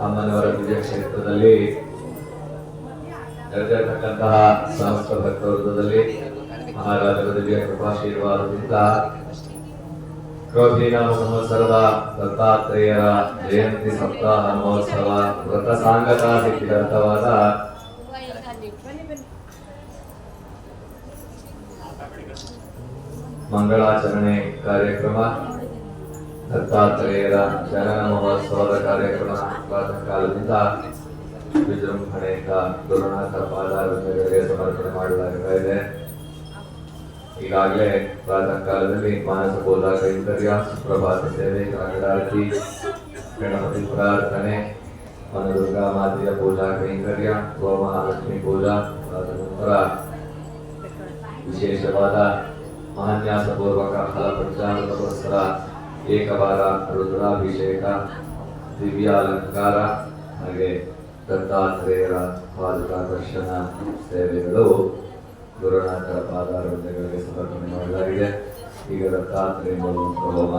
ಅಮ್ಮನವರ ಕ್ಷೇತ್ರದಲ್ಲಿ ನೆರೆದಿರತಕ್ಕಂತಹ ಸಮಸ್ತ ಭಕ್ತವೃಂದದಲ್ಲಿ ಮಹಾರಾಜರ ದಿವ್ಯ ಕೃಪಾಶೀರ್ವಾದದಿಂದ ಕ್ರೋಧೀನಾಮ ಸಂವತ್ಸರದ ದತ್ತಾತ್ರೇಯರ ಜಯಂತಿ ಸಪ್ತಾಹ ಮಹೋತ್ಸವ ವ್ರತ ಸಾಂಗತಾದಿ ಸಿದ್ಧಿಗತವಾದ ಮಂಗಳಾಚರಣೆ ಕಾರ್ಯಕ್ರಮ. ದತ್ತಾತ್ರೇಯರ ಜನನ ಮಹೋತ್ಸವದ ಕಾರ್ಯಕ್ರಮ ಪ್ರಾತಃ ಕಾಲದಿಂದ ವಿಜೃಂಭಣೆಯಿಂದ ಗುರುನಾಥ ಪಾದಾರಗಳಿಗೆ ಸಮರ್ಪಣೆ ಮಾಡಲಾಗ್ತಾ ಇದೆ. ಈಗಾಗಲೇ ಪ್ರಾತಃ ಕಾಲದಲ್ಲಿ ಮಾನಸ ಪೂಜಾ ಕೈಂಕರ್ಯ, ಸುಪ್ರಭಾತ ಸೇವೆ, ಕಾಗಡಾರತಿ, ಗಣಪತಿ ಪ್ರಾರ್ಥನೆ, ಮನದುರ್ಗಾ ಮಾತೆಯ ಪೂಜಾ ಕೈಂಕರ್ಯ, ಗೋಮಹಾಲಕ್ಷ್ಮಿ ಪೂಜಾ, ಅದಾದ ನಂತರ ವಿಶೇಷವಾದ ಮಹಾನ್ಯಾಸಪೂರ್ವಕ ಫಲ ಪಂಚಾಮೃತೋತ್ಸವ ಏಕವಾರ ರುದ್ರಾಭಿಷೇಕ, ದಿವ್ಯಾಲಂಕಾರ, ಹಾಗೆ ದತ್ತಾತ್ರೇಯರ ಪಾದುಕಾ ದರ್ಶನ ಸೇವೆಗಳು ಗುರುನಾಥರ ಪಾದಾರಗಳಿಗೆ ಸಮರ್ಪಣೆ ಮಾಡಲಾಗಿದೆ. ಈಗ ದತ್ತಾತ್ರೇಯ ಹೋಮ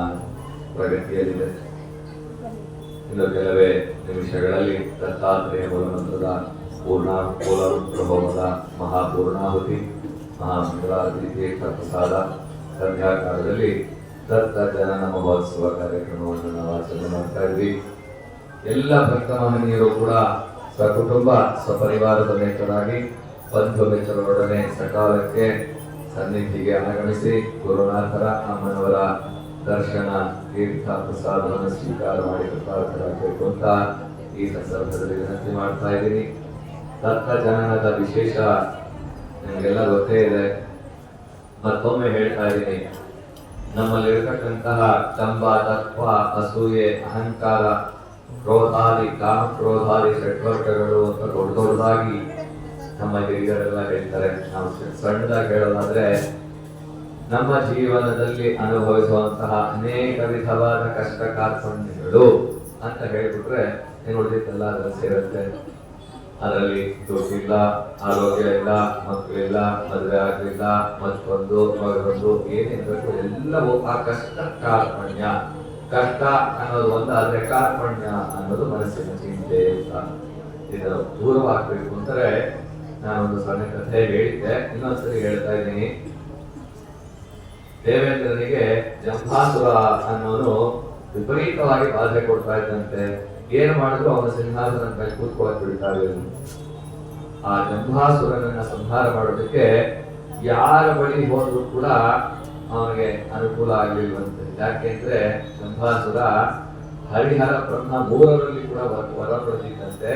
ಪ್ರಗತಿಯಲ್ಲಿದೆ. ಇನ್ನು ಕೆಲವೇ ನಿಮಿಷಗಳಲ್ಲಿ ದತ್ತಾತ್ರೇಯ ಮೂಲಮಂತ್ರದ ಪೂರ್ಣ ಹೋಮದ ಮಹಾಪೂರ್ಣಾಹುತಿ, ಮಹಾಮಂಗಳಾರತಿ, ತೀರ್ಥ ಪ್ರಸಾದ ಸಂಧ್ಯಾಕಾಲದಲ್ಲಿ ದತ್ತ ಜನನ ಮಹೋತ್ಸವ ಕಾರ್ಯಕ್ರಮವನ್ನು ನಾವು ಆಚರಣೆ ಮಾಡ್ತಾ ಇದ್ವಿ. ಎಲ್ಲ ಭಕ್ತ ಮಹನೀಯರು ಕೂಡ ಸಕುಟುಂಬ ಸ್ವಪರಿವಾರದ ಸಮೇತರಾಗಿ ಬಂಧು ಮಿತ್ರರೊಡನೆ ಸಕಾಲಕ್ಕೆ ಸನ್ನಿಧಿಗೆ ಆಗಮಿಸಿ ಗುರುನಾಥರ ಅಮ್ಮನವರ ದರ್ಶನ, ತೀರ್ಥ, ಪ್ರಸಾದವನ್ನು ಸ್ವೀಕಾರ ಮಾಡಿ ಕೃತಾರ್ಥರಾಗಬೇಕು ಅಂತ ಈ ಸಂದರ್ಭದಲ್ಲಿ ವಿನಂತಿ ಮಾಡ್ತಾ ಇದ್ದೀನಿ. ದತ್ತ ಜನನದ ವಿಶೇಷ, ನಿಮಗೆಲ್ಲ ಗೊತ್ತೇ ಇದೆ. ಮತ್ತೊಮ್ಮೆ ಹೇಳ್ತಾ ಇದ್ದೀನಿ. ನಮ್ಮಲ್ಲಿರತಕ್ಕಂತಹ ಚಂಬ ತತ್ವ ಅಸೂಯೆ, ಅಹಂಕಾರ, ಕ್ರೋಧಾದಿ ಕಾಮ ಕ್ರೋಧಾದಿ ಅಂತ ದೊಡ್ಡ ದೊಡ್ಡದಾಗಿ ನಮ್ಮ ಹಿರಿಯರೆಲ್ಲ ಹೇಳ್ತಾರೆ. ನಾವು ಸಣ್ಣದಾಗಿ ಹೇಳೋದಾದ್ರೆ ನಮ್ಮ ಜೀವನದಲ್ಲಿ ಅನುಭವಿಸುವಂತಹ ಅನೇಕ ವಿಧವಾದ ಕಷ್ಟ ಕಾರ್ಪಣ್ಯಗಳು ಅಂತ ಹೇಳ್ಬಿಟ್ರೆ ನೋಡಿದ್ದೆಲ್ಲ ಉಳಿದಿದ್ದೆಲ್ಲ ಸೇರುತ್ತೆ. ಅದರಲ್ಲಿ ದುಡ್ಡಿಲ್ಲ ಆರೋಗ್ಯ ಇಲ್ಲ ಮಕ್ಕಳಿಲ್ಲ ಮದುವೆ ಆಗಲಿಲ್ಲ ಮತ್ ಬಂದು ಬಂದು ಏನಿರಬೇಕು ಎಲ್ಲವೂ ಆ ಕಷ್ಟ ಕಾರ್ಪಣ್ಯ. ಕಷ್ಟ ಅನ್ನೋದು ಒಂದಾದ್ರೆ ಕಾರ್ಪಣ್ಯ ಅನ್ನೋದು ಮನಸ್ಸಿನ ಚಿಂತೆ ಅಂತ ಇದರ ದೂರವಾಗಬೇಕು ಅಂದರೆ ನಾನೊಂದು ಸಣ್ಣ ಕಥೆ ಹೇಳಿದ್ದೆ. ಇನ್ನೊಂದ್ಸರಿ ಹೇಳ್ತಾ ಇದ್ದೀನಿ. ದೇವೇಂದ್ರನಿಗೆ ಜಂಭಾಸುರ ಅನ್ನೋನು ವಿಪರೀತವಾಗಿ ಬಾಧೆ ಕೊಡ್ತಾ ಇದ್ದಂತೆ. ಏನ್ ಮಾಡಿದ್ರು ಅವನ ಸಿಂಹಾಸನ ಮೇಲೆ ಕೂತ್ಕೊಳ್ಳಕ್ ಬಿಡ್ತಾರೆ ಆ ಜಂಭಾಸುರನನ್ನ ಸಂಹಾರ ಮಾಡೋದಕ್ಕೆ ಯಾರ ಬಳಿ ಹೋದ್ರು ಕೂಡ ಅವನಿಗೆ ಅನುಕೂಲ ಆಗ್ಲಿಲ್ವಂತೆ. ಯಾಕೆಂದ್ರೆ ಜಂಭಾಸುರ ಹರಿಹರ ಬ್ರಹ್ಮ ಮೂರರಲ್ಲಿ ಕೂಡ ವರ- ಪಡೆದಿದ್ದಂತೆ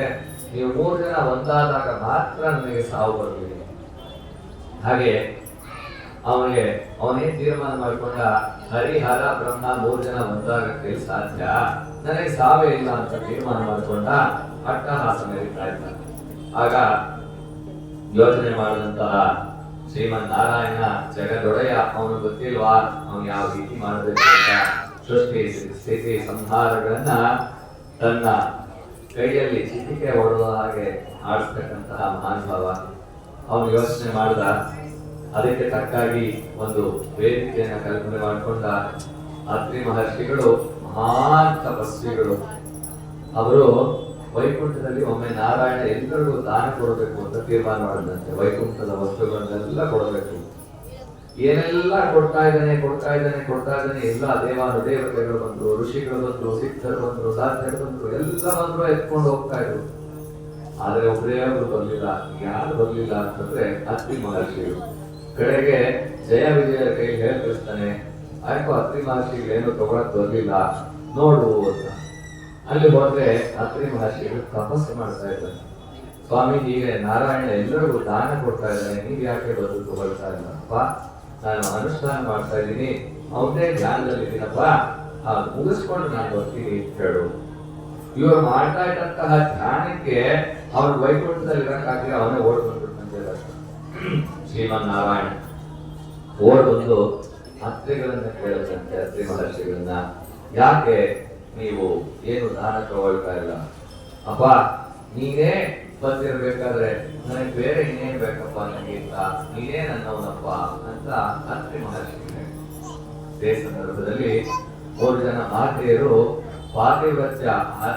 ನೀವು ಮೂರು ಜನ ಒಂದಾದಾಗ ಮಾತ್ರ ನನಗೆ ಸಾವು ಬರಲಿಲ್ಲ. ಹಾಗೆ ಅವನಿಗೆ ಅವನೇ ತೀರ್ಮಾನ ಮಾಡಿಕೊಂಡ ಹರಿಹರ ಬ್ರಹ್ಮ ಮೂರು ಜನ ಒಂದಾಗಕ್ಕೆ ಸಾಧ್ಯ? ನನಗೆ ಸಾವೇ ಇಲ್ಲ ಅಂತ ತೀರ್ಮಾನ ಮಾಡಿಕೊಂಡ ಅಟ್ಟಹಾಸ ಮೆರೀತಾ ಇದ್ದ. ಆಗ ಯೋಚನೆ ಮಾಡಿದಂತಹ ಶ್ರೀಮನ್ ನಾರಾಯಣ ಜಗದೊಡೆಯ, ಅವನು ಗೊತ್ತಿಲ್ವಾ? ಅವನು ಯಾವ ರೀತಿ ಮಾಡಬೇಕು ಅಂತ ಸೃಷ್ಟಿ ಸ್ಥಿತಿ ಸಂಹಾರಗಳನ್ನ ತನ್ನ ಕೈಯಲ್ಲಿ ಚಿಟಿಕೆ ಹೊಡೆದ ಹಾಗೆ ಆಡಿಸ್ತಕ್ಕಂತಹ ಮಹಾನುಭಾವ. ಅವನು ಯೋಚನೆ ಮಾಡಿದ, ಅದಕ್ಕೆ ತಕ್ಕಾಗಿ ಒಂದು ವೇದಿಕೆಯನ್ನು ಕಲ್ಪನೆ ಮಾಡಿಕೊಂಡ ಅತ್ರಿ ಮಹರ್ಷಿಗಳು ಮಹಾನ್ ತಪಸ್ವಿಗಳು. ಅವರು ವೈಕುಂಠದಲ್ಲಿ ಒಮ್ಮೆ ನಾರಾಯಣ ಎಲ್ಲರಿಗೂ ದಾನ ಕೊಡಬೇಕು ಅಂತ ತೀರ್ಮಾನ ಮಾಡಿದಂತೆ. ವೈಕುಂಠದ ವಸ್ತುಗಳನ್ನೆಲ್ಲ ಕೊಡಬೇಕು. ಏನೆಲ್ಲ ಕೊಡ್ತಾ ಇದ್ದಾನೆ ಕೊಡ್ತಾ ಇದ್ದಾನೆ ಕೊಡ್ತಾ ಇದ್ದಾನೆ, ಎಲ್ಲ ದೇವಾನು ದೇವತೆಗಳು ಬಂದ್ರು, ಋಷಿಗಳು ಬಂದ್ರು, ಸಿದ್ಧರು ಬಂದ್ರು, ಸಾಧ್ಯರು ಬಂದ್ರು, ಎಲ್ಲ ಬಂದ್ರು, ಎತ್ಕೊಂಡು ಹೋಗ್ತಾ ಇದ್ರು. ಆದ್ರೆ ಒಬ್ಬರೇ ಒಬ್ರು ಬರ್ಲಿಲ್ಲ. ಯಾರು ಬರ್ಲಿಲ್ಲ ಅಂತಂದ್ರೆ ಅತ್ತಿ ಮಹರ್ಷಿಗಳು ಕಡೆಗೆ ಜಯ ವಿಜಯ ಕೈ ಹೇಳಿ ಕಳಿಸ್ತಾನೆ ಆಯ್ತು ಅತ್ರಿ ಮಹರ್ಷಿಗಳು ಏನು ತಗೊಳಕ್ ಬರ್ಲಿಲ್ಲ. ನೋಡು ಅಂತ. ಅಲ್ಲಿ ಹೋದ್ರೆ ಅತ್ರಿ ಮಹರ್ಷಿಗಳು ತಪಸ್ಸು ಮಾಡ್ತಾ ಇದ್ದಾರೆ. ಸ್ವಾಮಿ ಹೀಗೆ ನಾರಾಯಣ ಎಲ್ಲರಿಗೂ ದಾನ ಕೊಡ್ತಾ ಇದ್ದಾನೆ ನೀವ್ ಯಾಕೆ ಬದಲು ತಗೊಳ್ತಾ ಇಲ್ಲಪ್ಪ ನಾನು ಅನುಷ್ಠಾನ ಮಾಡ್ತಾ ಇದ್ದೀನಿ. ಅವನೇ ಧ್ಯಾನದಲ್ಲಿ ಇದ್ದೀನಪ್ಪ ಆ ಮುಗಿಸ್ಕೊಂಡು ನಾನು ಬರ್ತೀನಿ ಹೇಳು. ಇವರು ಮಾಡ್ತಾ ಇದ್ದಂತಹ ಧ್ಯಾನಕ್ಕೆ ಅವ್ರ ವೈಕುಂಠದಲ್ಲಿ ಇರಕ್ಕಾಗಲಿ ಅವನೇ ಓಡ್ ಶ್ರೀಮನ್ ನಾರಾಯಣ ಓಡ್ ಬಂದು ಅತ್ರಿಗಳನ್ನ ಕೇಳದಂತೆ ಅತ್ರಿ ಮಹರ್ಷಿಗಳನ್ನ ಯಾಕೆ ನೀವು ಏನು ದಾನ ತಗೊಳ್ತಾ ಇಲ್ಲ? ಅಪ್ಪ, ನೀನೇ ಬಂದಿರ್ಬೇಕಾದ್ರೆ ನನಗೆ ಬೇರೆ ಇನ್ನೇನ್ ಬೇಕಪ್ಪ ನನಗಿಂತ ನೀನೇ ನನ್ನವನಪ್ಪ ಅಂತ ಅತ್ರಿ ಮಹರ್ಷಿ ಇದೇ ಸಂದರ್ಭದಲ್ಲಿ ಮೂರು ಜನ ಮಾತೆಯರು ಪಾತಿವ್ರತ್ಯ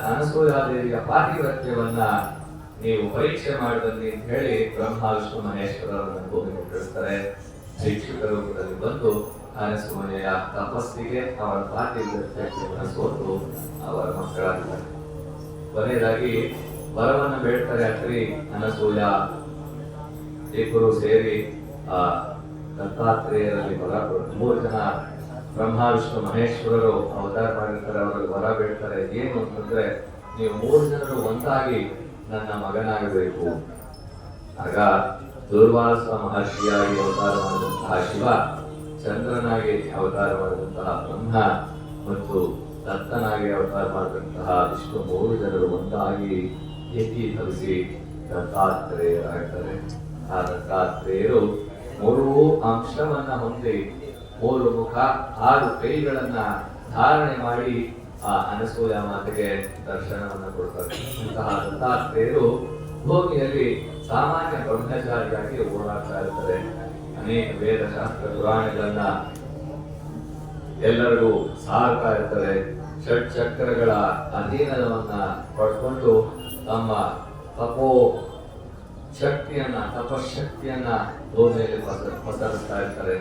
ಅನಸೂಯಾದೇವಿಯ ಪಾತಿವ್ರತ್ಯವನ್ನ ನೀವು ಪರೀಕ್ಷೆ ಮಾಡಿದಲ್ಲಿ ಅಂತ ಹೇಳಿ ಬ್ರಹ್ಮ, ವಿಷ್ಣು, ಮಹೇಶ್ವರರನ್ನು ಭೂಮಿ ಕಳಿಸ್ತಾರೆ. ಶಿಕ್ಷಕ ರೂಪದಲ್ಲಿ ಬಂದು ಅರಸುಮನೆಯ ತಪಸ್ಸಿಗೆ ಅವರ ಪಾತಿವ್ರತ್ಯವನ್ನು ಸೋತು ಅವರ ಮಕ್ಕಳಾಗಿದ್ದಾರೆ. ಕೊನೆಯದಾಗಿ, ವರವನ್ನು ಬೇಡ್ತಾರೆ ಅಕ್ರಿ ಅನಸೂಯ ಇಬ್ಬರು ಸೇರಿ, ಆ ದತ್ತಾತ್ರೇಯರಲ್ಲಿ ವರ ಮೂರು ಜನ ಬ್ರಹ್ಮ ವಿಷ್ಣು ಮಹೇಶ್ವರರು ಅವತಾರ ಮಾಡಿರ್ತಾರೆ, ಅವರಲ್ಲಿ ವರ ಬೇಡ್ತಾರೆ. ಏನು ಅಂತಂದ್ರೆ, ನೀವು ಮೂರು ಜನರು ಒಂದಾಗಿ ನನ್ನ ಮಗನಾಗಬೇಕು. ಆಗ ದುರ್ವಾಸ ಮಹರ್ಷಿಯಾಗಿ ಅವತಾರ ಮಾಡಿದಂತಹ ಶಿವ ಚಂದ್ರನಾಗಿ ಅವತಾರ ಮಾಡಿದಂತಹ ಬ್ರಹ್ಮ ಮತ್ತು ದತ್ತನಾಗಿ ಅವತಾರ ಮಾಡಿದಂತಹ ವಿಷ್ಣು ಮೂರು ಜನರು ಒಂದಾಗಿ ಏಕೀಭವಿಸಿ ದತ್ತಾತ್ರೇಯರಾಗ್ತಾರೆ. ಆ ದತ್ತಾತ್ರೇಯರು ಮೂರೂ ಅಂಶವನ್ನ ಹೊಂದಿ ಮೂರು ಮುಖ, ಆರು ಕೈಗಳನ್ನ ಧಾರಣೆ ಮಾಡಿ ಆ ಅನಸೂಯ ಮಾತೆಗೆ ದರ್ಶನವನ್ನು ಕೊಡ್ತಾರೆ. ಇಂತಹ ದತ್ತಾತ್ರೇಯರು ಭೂಮಿಯಲ್ಲಿ ಸಾಮಾನ್ಯ ಬ್ರಹ್ಮಚಾರಿಯಾಗಿ ಓಡಾಡ್ತಾ ಇರ್ತಾರೆ. ಅನೇಕ ವೇದ ಶಾಸ್ತ್ರ ಪುರಾಣಗಳನ್ನ ಎಲ್ಲರಿಗೂ ಸಾರ್ತಾ ಇರ್ತಾರೆ. ಷಟ್ ಚಕ್ರಗಳ ಅಧೀನವನ್ನ ಪಡ್ಕೊಂಡು ತಮ್ಮ ತಪೋ ಶಕ್ತಿಯನ್ನ, ತಪಶಕ್ತಿಯನ್ನ ಭೂಮಿಯಲ್ಲಿ ಪಸ- ಪಸರಿಸ್ತಾ ಇರ್ತಾರೆ.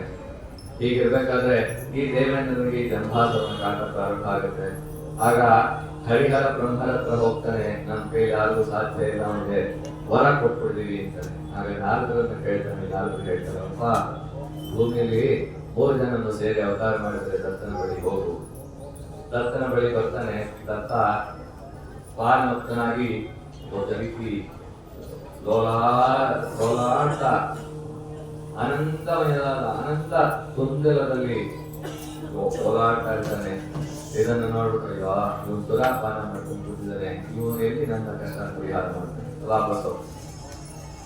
ಹೀಗಿರ್ಬೇಕಾದ್ರೆ ಈ ದೇವೇಂದ್ರನಿಗೆ ಈ ಜನ್ಮಾಸವನ್ನು ಕಾಟ ಪ್ರಾರಂಭ ಆಗುತ್ತೆ. ಆಗ ಹರಿಹರ ಬ್ರಹ್ಮರ ಹತ್ರ ಹೋಗ್ತಾನೆ ನಮ್ ಕೈ ಯಾರಿಗೂ ಸಾಧ್ಯ ಇಲ್ಲ ಅವನಿಗೆ ವರ ಕೊಟ್ಬಿಡ್ತೀವಿ ಅಂತಾನೆ ಆಗ ನಾಲ್ಕರನ್ನ ಕೇಳ್ತಾನೆ ನಾಲ್ಕು ಹೇಳ್ತಾರೆ, ಅಪ್ಪ, ಭೂಮಿಯಲ್ಲಿ ಮೂರು ಜನನ್ನು ಸೇರಿ ಅವತಾರ ಮಾಡಿದ್ರೆ ದತ್ತನ ಬಳಿ ಹೋಗು. ದತ್ತನ ಬಳಿ ಬರ್ತಾನೆ, ದತ್ತ ಪಾಲ್ಮಕ್ತನಾಗಿ ಒಬ್ಬ ಲೋಲಾಟ ಅನಂತ ಅನಂತ ಗೊಂದಲದಲ್ಲಿ ಓಲಾಡ್ತಾ ಇರ್ತಾನೆ ಇದನ್ನು ನೋಡ್ಬಿಟ್ಟು ಅಯ್ಯೋ ಇವನು ದುರಾಪಾನ ಮಾಡ್ಕೊಂಡು ಕೂತಿದ್ದಾನೆ ಇವನು ಎಲ್ಲಿ ನನ್ನ ಕಷ್ಟ ಪರಿಹಾರ ಮಾಡ್ತಾನೆ ವಾಪಸ್.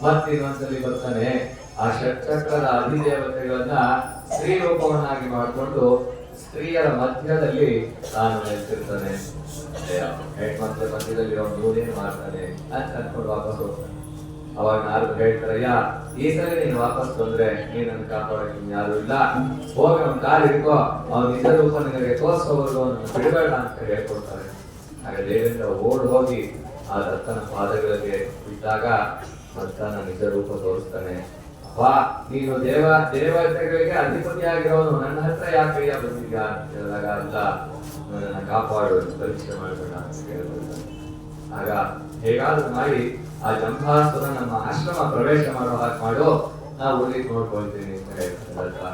ಮತ್ತೆ ಇನ್ನೊಂದ್ಸಲಿ ಬರ್ತಾನೆ, ಆ ಷಟ್ಚಕ್ರದ ಅಧಿದೇವತೆಗಳನ್ನ ಸ್ತ್ರೀ ರೂಪವನ್ನಾಗಿ ಮಾಡಿಕೊಂಡು ಸ್ತ್ರೀಯರ ಮಧ್ಯದಲ್ಲಿ ತಾನು ನೆಲೆಸಿರ್ತಾನೆ. ಹೆಣ್ಮಕ್ಳ ಮಧ್ಯದಲ್ಲಿ ಅವನು ಇವನೇನು ಮಾಡ್ತಾನೆ ಅಂತ ಅನ್ಕೊಂಡು ವಾಪಸ್ ಹೋಗ್ತಾನೆ. ಅವಾಗ ನಾರದ್ರು ಹೇಳ್ತಾರಯ್ಯ ಈ ಸಲ ನೀನು ವಾಪಸ್ ಬಂದ್ರೆ ನೀನನ್ನು ಕಾಪಾಡಕ್ಕೆ ಯಾರು ಇಲ್ಲ. ಹೋಗಿ ಅವ್ನ ಕಾಲು ಹಿಡ್ಕೋ. ಅವ್ನ ನಿಜ ರೂಪ ನಿನಗೆ ತೋರಿಸೋವರೆಗೂ ಅವನು ಬಿಡಬೇಡ ಅಂತ ಹೇಳ್ಕೊಡ್ತಾರೆ. ಆಗ ದೇವೇಂದ್ರ ಓಡ್ ಹೋಗಿ ಆ ದತ್ತನ ಪಾದಗಳಿಗೆ ಬಿದ್ದಾಗ ದತ್ತನ ನಿಜ ರೂಪ ತೋರಿಸ್ತಾನೆ, ಅಪ್ಪ, ನೀನು ದೇವ, ದೇವತೆಗಳಿಗೆ ಅಧಿಪತಿಯಾಗಿರೋನು. ನನ್ನ ಹತ್ರ ಯಾಕಯ್ಯ ಬಂದಿದ್ಯಾ ಅಂತ ಹೇಳಿದಾಗ ಅಲ್ಲ, ನನ್ನನ್ನು ಕಾಪಾಡು, ಪರೀಕ್ಷೆ ಮಾಡಬೇಡ ಅಂತ ಹೇಳ್ಬೋದು ಆಗ ಹೇಗಾದ್ರೂ ಮಾಡಿ ಆ ಜಂಭಾಸುರ ನಮ್ಮ ಆಶ್ರಮ ಪ್ರವೇಶ ಮಾಡೋ ಹಾಗೆ ಮಾಡು ನಾವು ಉಳಿದು ನೋಡ್ಕೊಳ್ತೀನಿ ಅಂತ ಹೇಳ್ತಾರಲ್ಲ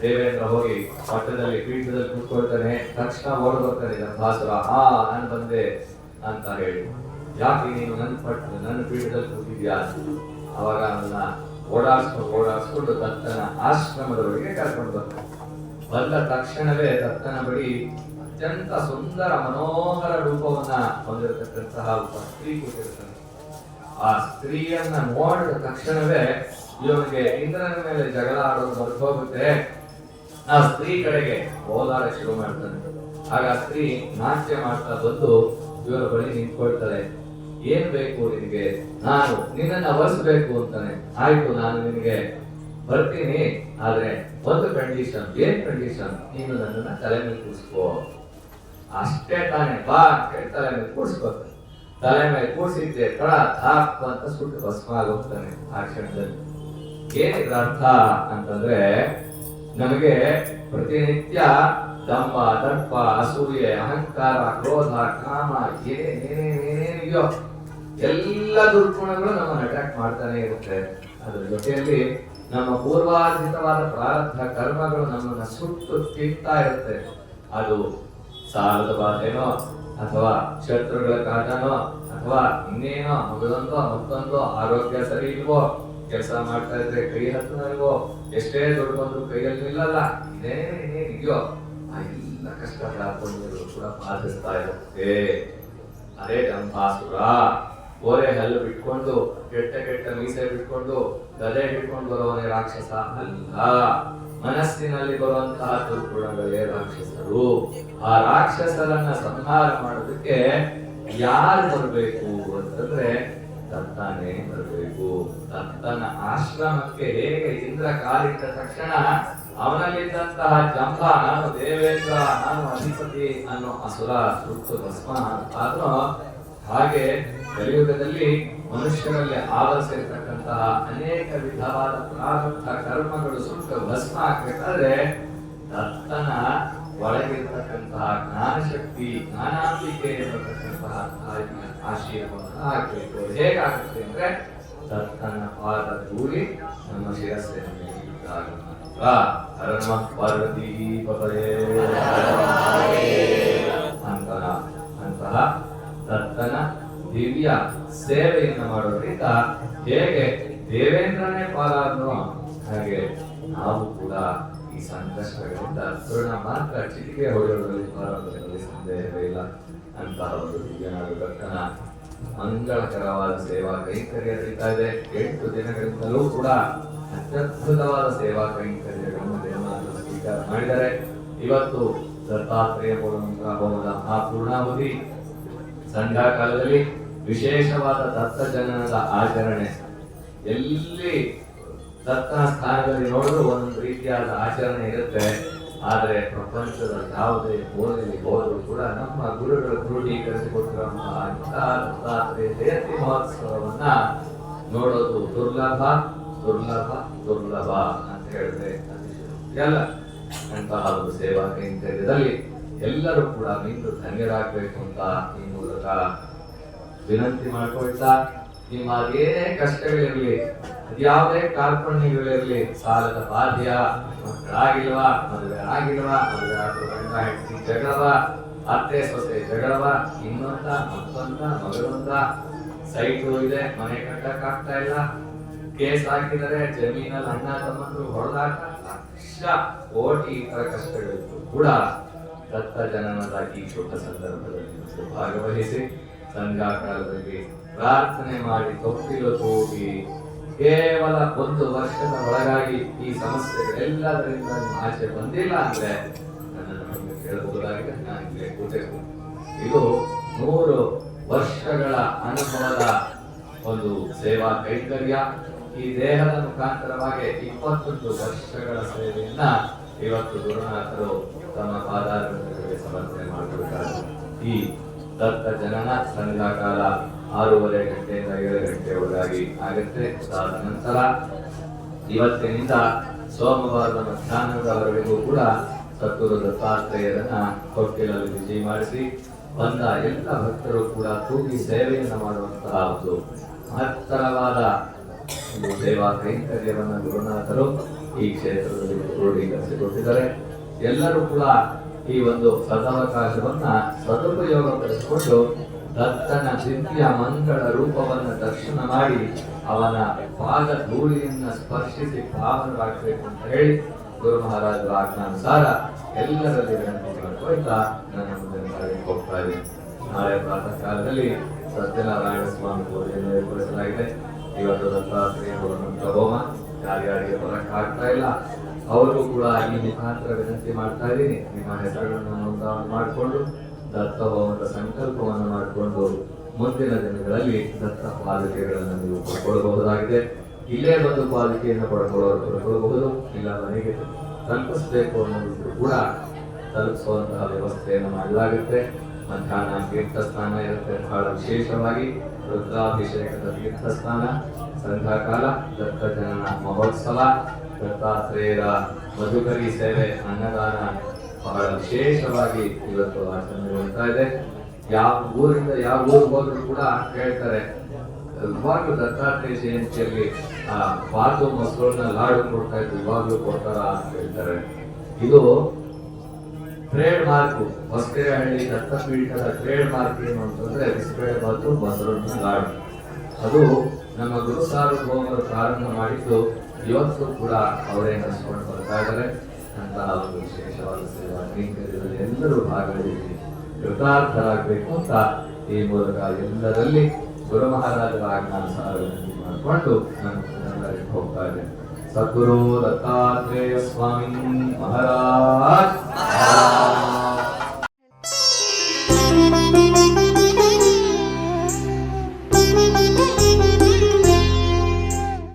ದೇವೇಂದ್ರ ಹೋಗಿ ಪಟ್ಟದಲ್ಲಿ ಪೀಠದಲ್ಲಿ ಕೂತ್ಕೊಳ್ತಾನೆ, ತಕ್ಷಣ ಓಡ್ ಬರ್ತಾನೆ ಜಂಭಾಸುರ ಆ, ನಾನು ಬಂದೆ ಅಂತ ಹೇಳಿ. ಯಾಕೆ ನೀನು ನನ್ನ ಪಟ್ಟ ನನ್ನ ಪೀಠದಲ್ಲಿ ಕೂತಿದ್ಯಾ? ಅವಾಗ ನನ್ನ ಓಡಾಡ್ಸ್ಕೊಂಡು ಓಡಾಡ್ಸ್ಕೊಂಡು ದತ್ತನ ಆಶ್ರಮದವರೆಗೆ ಕರ್ಕೊಂಡು ಬರ್ತಾನೆ ಬಂದ ತಕ್ಷಣವೇ ದತ್ತನ ಬಳಿ ಅತ್ಯಂತ ಸುಂದರ ಮನೋಹರ ರೂಪವನ್ನ ಹೊಂದಿರತಕ್ಕಂತಹ ಒಬ್ಬ ಸ್ತ್ರೀ ಕೂತಿರ್ತಾನೆ. ಆ ಸ್ತ್ರೀಯನ್ನ ನೋಡಿದ ತಕ್ಷಣವೇ ಇವನಿಗೆ ಇಂದ್ರನ ಮೇಲೆ ಜಗಳ ಆಡೋದು ಬರ್ಕೋಗುತ್ತೆ ಆ ಸ್ತ್ರೀ ಕಡೆಗೆ ಓದಾಡ ಶುರು ಮಾಡ್ತಾನೆ. ಆಗ ಸ್ತ್ರೀ ನಾಟ್ಯ ಮಾಡ್ತಾ ಬಂದು ಇವರ ಬಳಿ ನಿಂತ್ಕೊಳ್ತಾಳೆ. ಏನ್ ಬೇಕು ನಿನಗೆ? ನಾನು ನಿನ್ನನ್ನು ಅವರಿಸ್ಬೇಕು ಅಂತಾನೆ. ಆಯ್ತು, ನಾನು ನಿನಗೆ ಬರ್ತೀನಿ. ಆದ್ರೆ ಒಂದು ಕಂಡೀಷನ್ ಏನ್ ಕಂಡೀಷನ್ ನೀನು ನನ್ನನ್ನ ತಲೆ ಮೇಲೆ ಕೂರಿಸ್ಕೋ. ಅಷ್ಟೇ ತಾನೇ, ಬಾ ತಲೆ ಮೇಲೆ ಕೂರಿಸ್ಕೋತಾನೆ ತಲೆ ಮೇಲೆ ಕೂಡಿಸಿದ್ರೆ ಥಾಪ್ ಅಂತ ಸುಟ್ಟು ಭಸ್ಮ ಆಗೋಗ್ತಾನೆ ಆ ಕ್ಷಣದಲ್ಲಿ. ಏನಿದ್ರ ಅರ್ಥ ಅಂತಂದ್ರೆ ನಮಗೆ ಪ್ರತಿನಿತ್ಯ ದಮ್ಮ, ದರ್ಪ, ಅಸೂಯೆ, ಅಹಂಕಾರ, ಕ್ರೋಧ, ಕಾಮ ಏನೇನೇನೇನೇನಿದೆಯೋ ಎಲ್ಲ ದುರ್ಗುಣಗಳು ನಮ್ಮನ್ನು ಅಟ್ಯಾಕ್ ಮಾಡ್ತಾನೆ ಇರುತ್ತೆ. ಅದ್ರ ಜೊತೆಯಲ್ಲಿ ನಮ್ಮ ಪೂರ್ವಾರ್ಜಿತವಾದ ಪ್ರಾರಬ್ಧ ಕರ್ಮಗಳು ನಮ್ಮನ್ನ ಸುಟ್ಟು ತಿಂತಾ ಇರುತ್ತೆ. ಅದು ಸಾಲದ ಬಾಧೆನೋ ಅಥವಾ ಶತ್ರುಗಳ ಕಾಟನೋ, ಅಥವಾ ಇನ್ನೇನೋ ಮಗಳೊಂದೋ ಮತ್ತೊಂದೋ, ಆರೋಗ್ಯ ಸರಿ ಇಲ್ವೋ, ಕೆಲಸ ಮಾಡ್ತಾ ಇದ್ರೆ ಕೈ ಹತ್ತನಲ್ವೋ ಎಷ್ಟೇ ದೊಡ್ಡ ಬಂದ್ರು ಕೈಯಲ್ಲಿ ನಿಲ್ಲಲ್ಲ ಇದೆಯೋ ಆ ಎಲ್ಲ ಕಷ್ಟ ಪ್ರಾರ್ಥನೆಗಳು ಕೂಡ ಬಾಧಿಸ್ತಾ ಇರುತ್ತೆ. ಅದೇ ಜಂಭಾಸುರ ಓರೆ ಹಲ್ಲು ಬಿಟ್ಕೊಂಡು, ಕೆಟ್ಟ ಕೆಟ್ಟ ಮೀಸೆ ಬಿಟ್ಕೊಂಡು, ಗದೆ ಬಿಟ್ಕೊಂಡು ಬರೋನೇ ರಾಕ್ಷಸ ಅಲ್ಲ. ಮನಸ್ಸಿನಲ್ಲಿ ಬರುವಂತಹ ದುರ್ಗುಣಗಳೇ ರಾಕ್ಷಸರು. ಆ ರಾಕ್ಷಸರನ್ನ ಸಂಹಾರ ಮಾಡೋದಕ್ಕೆ ಯಾರು ಬರಬೇಕು ಅಂತಂದ್ರೆ ದತ್ತನೇ ಬರಬೇಕು. ದತ್ತನ ಆಶ್ರಮಕ್ಕೆ ಹೇಗೆ ಇಂದ್ರ ಕಾಲಿಟ್ಟ ತಕ್ಷಣ ಅವನಲ್ಲಿದ್ದಂತಹ ಜಂಬ ನಾನು ದೇವೇಂದ್ರ ನಾನು ಅಧಿಪತಿ ಅನ್ನೋ ಅಸುರ ಸುತ್ತು ಭಸ್ಮ ಆದ್ರೂ ಹಾಗೆ ಕಲಿಯುಗದಲ್ಲಿ ಮನುಷ್ಯರಲ್ಲಿ ಆವರಿಸಿರ್ತಕ್ಕಂತಹ ಅನೇಕ ವಿಧವಾದ ಪ್ರಾರಂಭ ಕರ್ಮಗಳು ಸುಟ್ಟು ಭಸ್ಮ ಆಗ್ಬೇಕಾದ್ರೆ ದತ್ತನ ಒಳಗಿರ್ತಕ್ಕಂತಹ ಜ್ಞಾನಶಕ್ತಿ, ಜ್ಞಾನಾಂಬಿಕೆ ಎಂಬತಕ್ಕಂತಹ ತಾಯಿಯ ಆಶೀರ್ವಾದ ಆಗ್ಬೇಕು. ಹೇಗಾಗುತ್ತೆ ಅಂದ್ರೆ ದತ್ತನ ಪಾದ ದೂರಿ ನಮ್ಮ ಶಿರಸ್ಸಿನ ಮೇಲೆ ಇದ್ದಾಗ ಮಾತ್ರ. ಪಾರ್ವತಿ ಪತಯೇ ಸೇವೆಯನ್ನು ಮಾಡೋದ್ರಿಂದ ಹೇಗೆ ದೇವೇಂದ್ರನೇ ಪಾಲಾದ್ನೋ ಹಾಗೆ ನಾವು ಕೂಡ ಈ ಸಂಕಷ್ಟಗಳಿಂದ ತೃಣ ಮಾತ್ರ ಚಿಟಿಕೆ ಹೊಡೆಯೋದ್ರಲ್ಲಿ ಪಾರಾದಲ್ಲಿ ಸಂದೇಹವೇ ಇಲ್ಲ. ಒಂದು ದಿವ್ಯನಾಡು ಭಕ್ತನ ಮಂಗಳಕರವಾದ ಸೇವಾ ಕೈಂಕರ್ಯ ನಡೀತಾ ಇದೆ. ಎಂಟು ದಿನಗಳಿಂದಲೂ ಕೂಡ ಅತ್ಯದ್ಭುತವಾದ ಸೇವಾ ಕೈಂಕರ್ಯಗಳನ್ನು ದೇವನಾಥ ಸ್ವೀಕಾರ ಮಾಡಿದರೆ ಇವತ್ತು ದತ್ತಾತ್ರೇಯ ಪೂರ್ಣ ಆ ಪೂರ್ಣಾವಧಿ ಸಂಧ್ಯಾ ಕಾಲದಲ್ಲಿ ವಿಶೇಷವಾದ ದತ್ತ ಜನನದ ಆಚರಣೆ. ಎಲ್ಲಿ ದತ್ತನ ಸ್ಥಾನದಲ್ಲಿ ನೋಡಿದ್ರು ಒಂದು ರೀತಿಯಾದ ಆಚರಣೆ ಇರುತ್ತೆ. ಆದರೆ ಪ್ರಪಂಚದ ಯಾವುದೇ ಓದಲ್ಲಿ ಹೋದರೂ ಕೂಡ ನಮ್ಮ ಗುರುಗಳು ಕ್ರೋಢೀಕರಿಸಿಕೊಟ್ಟಿರುವಂತಹ ಜಯಂತಿ ಮಹೋತ್ಸವವನ್ನ ನೋಡೋದು ದುರ್ಲಭ ದುರ್ಲಭ ದುರ್ಲಭ ಅಂತ ಹೇಳಿದ್ರೆ ಅಲ್ಲ ಅಂತಹ ಒಂದು ಸೇವಾ ಕೈಂಕರ್ಯದಲ್ಲಿ ಎಲ್ಲರೂ ಕೂಡ ನಿಂತು ಧನ್ಯರಾಗಬೇಕು ಅಂತ ಈ ಮೂಲಕ ವಿನಂತಿ ಮಾಡ್ಕೊಳ್ತಾ, ನಿಮ್ಮ ಅದೇನೇ ಕಷ್ಟಗಳಿರಲಿ ಅದ್ಯಾವುದೇ ಕಾರ್ಪಣ್ಯಗಳಿರಲಿ, ಸಾಲದ ಬಾಧ್ಯ, ಮಕ್ಕಳಾಗಿಲ್ವಾ ಮದುವೆ ಆಗಿಲ್ವಾ ಮದುವೆ ಆದ್ರೂ ಗಂಡ, ಹೆಂಡತಿ ಜಗಳವ, ಅತ್ತೆ, ಸೊಸೆ ಜಗಳವ, ಇನ್ನೊಂದ, ಮತ್ತೊಂದ, ಮಗಳೊಂದ, ಸೈಟು ಇದೆ, ಮನೆ ಕಟ್ಟಕ್ ಆಗ್ತಾ ಇಲ್ಲ, ಕೇಸ್ ಹಾಕಿದರೆ ಜಮೀನಲ್ಲಿ ಅಣ್ಣ ತಮ್ಮಂದ್ರು ಹೊಡೆದಾಗ ಲಕ್ಷ ಕೋಟಿ ಇತರ ಕಷ್ಟಗಳಿತ್ತು ಕೂಡ ದತ್ತ ಜನನದ ಈ ಶುಭ ಸಂದರ್ಭದಲ್ಲಿ ಭಾಗವಹಿಸಿ. ಸಂಧ್ಯಾ ಕಾಲದಲ್ಲಿ ಪ್ರಾರ್ಥನೆ ಮಾಡಿ ತೊಟ್ಟಿಲು ತೂಗಿ ಕೇವಲ ಒಂದು ವರ್ಷದ ಒಳಗಾಗಿ ಈ ಸಮಸ್ಯೆಗಳೆಲ್ಲದರಿಂದ ಆಚೆ ಬಂದಿಲ್ಲ ಅಂದ್ರೆ ನನ್ನನ್ನು ಕೇಳಬಹುದಾಗಿದೆ. ನಾನು ಇಲ್ಲೇ ಇದು ನೂರು ವರ್ಷಗಳ ಅನುಭವದ ಒಂದು ಸೇವಾ ಕೈಂಕರ್ಯ. ಈ ದೇಹದ ಮುಖಾಂತರವಾಗಿ ಇಪ್ಪತ್ತೊಂದು ವರ್ಷಗಳ ಸೇವೆಯನ್ನ ಇವತ್ತು ಗುರುನಾಥರು ತಮ್ಮ ಪಾದಾರಗಳಿಗೆ ಸಮರ್ಪಣೆ ಮಾಡಬೇಕಾದ ಈ ದತ್ತ ಜನನ ಸಂಧ್ಯಾಕಾಲ ಆರೂವರೆ ಗಂಟೆಯಿಂದ ಏಳು ಗಂಟೆಯವರೆಗಾಗಿ ಆಗುತ್ತೆ. ಅದಾದ ನಂತರ ಇವತ್ತಿನಿಂದ ಸೋಮವಾರದ ಮಧ್ಯಾಹ್ನದವರೆಗೂ ಕೂಡ ಸತ್ತೂರು ದತ್ತಾತ್ರೇಯರನ್ನ ಕೊಟ್ಟಿಲಲ್ಲಿ ವಿಜಯ ಮಾಡಿಸಿ, ಬಂದ ಎಲ್ಲ ಭಕ್ತರು ಕೂಡ ತೂಗಿ ಸೇವೆಯನ್ನು ಮಾಡುವಂತಹ ಒಂದು ಮಹತ್ತರವಾದ ಒಂದು ಸೇವಾ ಕೈಂಕರ್ಯವನ್ನು ಗುರುನಾಥರು ಈ ಕ್ಷೇತ್ರದಲ್ಲಿ ಕ್ರೋಢೀಕರಿಸಿಕೊಟ್ಟಿದ್ದಾರೆ ಎಲ್ಲರೂ ಕೂಡ ಈ ಒಂದು ಸದಾವಕಾಶವನ್ನ ಸದುಪಯೋಗ ಪಡಿಸಿಕೊಂಡು ದತ್ತನ ದಿವ್ಯ ಮಂಗಳ ರೂಪವನ್ನು ದರ್ಶನ ಮಾಡಿ ಅವನ ಪಾದ ಧೂಳಿಯನ್ನ ಸ್ಪರ್ಶಿಸಿ ಪಾವನರಾಗಬೇಕು ಅಂತ ಹೇಳಿ ಗುರು ಮಹಾರಾಜರ ಆಜ್ಞಾನುಸಾರ ಎಲ್ಲರಲ್ಲಿ ವಿನಂತಿ ನನ್ನ ಮುಂದೆ ಹೋಗ್ತಾ ಇದೆ ನಾಳೆ ಪ್ರಾತಃ ಕಾಲದಲ್ಲಿ ಸತ್ಯನಾರಾಯಣ ಸ್ವಾಮಿ ಪೂಜೆಯನ್ನು ಏರ್ಪಡಿಸಲಾಗಿದೆ. ಇವತ್ತು ದತ್ತಾತ್ರೇಯ ಹೋಮ. ಯಾರ್ಯಾರಿಗೆ ಬರಕ್ಕಾಗ್ತಾ ಇಲ್ಲ ಅವರು ಕೂಡ ಈ ಮುಖಾಂತರ ವಿನಂತಿ ಮಾಡ್ತಾ ಇದ್ದೀನಿ. ನಿಮ್ಮ ಹೆಸರುಗಳನ್ನು ನೋಂದಣಿ ಮಾಡಿಕೊಂಡು ದತ್ತ ಭವನದ ಸಂಕಲ್ಪವನ್ನು ಮಾಡಿಕೊಂಡು ಮುಂದಿನ ದಿನಗಳಲ್ಲಿ ದತ್ತ ಪಾಲಿಕೆಗಳನ್ನು ನೀವು ಪಡ್ಕೊಳ್ಬಹುದಾಗಿದೆ. ಇಲ್ಲೇ ಬಂದು ಪಾಲಿಕೆಯನ್ನು ಪಡ್ಕೊಳ್ಳೋರು ಪಡ್ಕೊಳ್ಬಹುದು ಇಲ್ಲ ಮನೆಗೆ ತಲುಪಿಸಬೇಕು ಅನ್ನೋದು ಕೂಡ ತಲುಪಿಸುವಂತಹ ವ್ಯವಸ್ಥೆಯನ್ನು ಮಾಡಲಾಗುತ್ತೆ. ಮಧ್ಯಾಹ್ನ ತೀರ್ಥ ಸ್ಥಾನ ಇರುತ್ತೆ. ಬಹಳ ವಿಶೇಷವಾಗಿ ರುದ್ರಾಭಿಷೇಕದ ತೀರ್ಥ ಸ್ನಾನ ಸಂಧ್ಯಾಕಾಲ ದತ್ತ ಜನನ ಮಹೋತ್ಸವ. ದತ್ತಾತ್ರೇಯರ ಮಧುಕರಿ ಸೇವೆ, ಅನ್ನದಾನ ಬಹಳ ವಿಶೇಷವಾಗಿ ಇವತ್ತು ಆಚರಣೆ ಬರ್ತಾ ಇದೆ. ಯಾವ ಊರಿಂದ ಯಾವ ಊರಿಗೆ ಹೋದ್ರು ಕೂಡ ಹೇಳ್ತಾರೆ ಇವಾಗಲೂ ದತ್ತಾತ್ರೇಯ ಜಯಂತಿಯಲ್ಲಿ, ಆ ಬಾತು ಮಕ್ಕಳನ್ನ ಲಾಡು ಕೊಡ್ತಾ ಇದ್ರು, ಇವಾಗಲೂ ಕೊಡ್ತಾರ? ಅಂತ ಹೇಳ್ತಾರೆ. ಇದು ಟ್ರೇಡ್ ಮಾರ್ಕ್ ಹೊಸಕೆರೆಹಳ್ಳಿ ದತ್ತಪೀಠದ ಟ್ರೇಡ್ ಮಾರ್ಕ್ ಏನು ಅಂತಂದ್ರೆ ಬಿಸಿಬೇಳೆ ಬಾತು ಮೊಸರನ್ನ ಲಾಡು. ಅದು ನಮ್ಮ ಗುರು ಸಾರ್ವಭೌಮರು ಪ್ರಾರಂಭ ಮಾಡಿದ್ದು ಇವತ್ತು ಕೂಡ ಅವರೇ ನಡೆಸ್ಕೊಂಡು ಬರ್ತಾ ಇದ್ದಾರೆ. ಅಂತಹ ಒಂದು ವಿಶೇಷವಾದ ಸೇವಾ ಕೈಂಕರ್ಯದಲ್ಲಿ ಎಲ್ಲರೂ ಭಾಗವಹಿಸಿ ಕೃತಾರ್ಥರಾಗಬೇಕು ಅಂತ ಈ ಮೂಲಕ ಎಲ್ಲರಲ್ಲಿ ಗುರು ಮಹಾರಾಜರ ಆಜ್ಞಾ ಸಾರ ವಿನಂತಿ ಮಾಡಿಕೊಂಡು ನಾನು ಹೋಗ್ತಾ ಇದ್ದೇನೆ ಸದ್ಗುರು ದತ್ತಾತ್ರೇಯ ಸ್ವಾಮಿ ಮಹಾರಾಜ್.